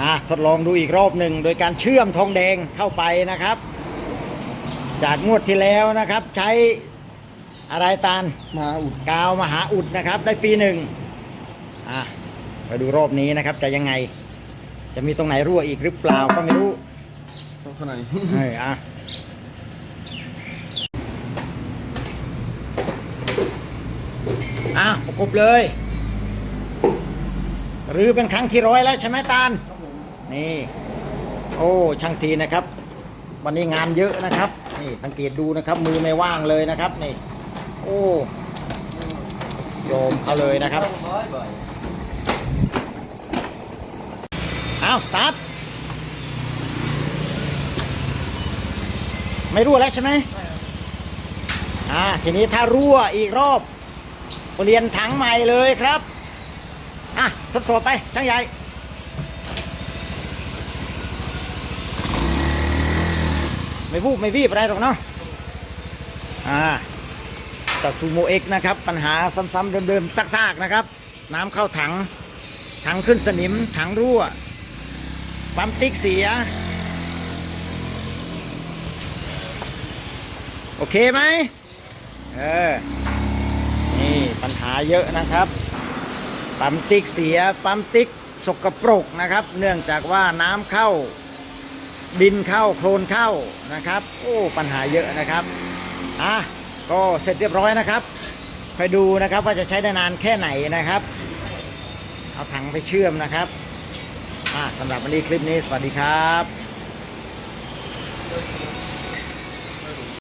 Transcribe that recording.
อะทดลองดูอีกรอบหนึ่งโดยการเชื่อมทองแดงเข้าไปนะครับ จากงวดที่แล้วนะครับ ใช้อะไรตาลมาอุดกาวมหาอุดนะครับ ได้ปีหนึ่งอะไปดูรอบนี้นะครับ จะยังไง จะมีตรงไหนรั่วอีกหรือเปล่าก็ไม่รู้เข้าข้างในเฮ้ยอะอะประกบเลย หรือเป็นครั้งที่ร้อยแล้วใช่ไหมตาล นี่ โอ้ช่างทีนะครับ วันนี้งานเยอะนะครับ นี่สังเกตดูนะครับ มือไม่ว่างเลยนะครับ นี่ โอ้โยมเขาเลยนะครับเอาตัดไม่รั่วแล้วใช่ไหมอ่าทีนี้ถ้ารั่วอีกรอบเปลี่ยนถังใหม่เลยครับ อะ ทดสอบไป ช่างใหญ่ ไม่วูบไม่วีบอะไรหรอกเนาะอ่าจากซูโมเอ็กนะครับ ปัญหาซ้ำๆเดิมๆซากๆนะครับ น้ำเข้าถัง ถังขึ้นสนิม ถังรั่ว ปั๊มติ๊กเสีย โอเคไหมเออ นี่ปัญหาเยอะนะครับ ปั๊มติ๊กเสีย ปั๊มติ๊กสกปรกนะครับ เนื่องจากว่าน้ำเข้า ดินเข้าโคลนเข้านะครับ โอ้ปัญหาเยอะนะครับอะก็เสร็จเรียบร้อยนะครับไปดูนะครับว่าจะใช้ได้นานแค่ไหนนะครับ เอาถังไปเชื่อมนะครับอะสำหรับวันนี้คลิปนี้สวัสดีครับ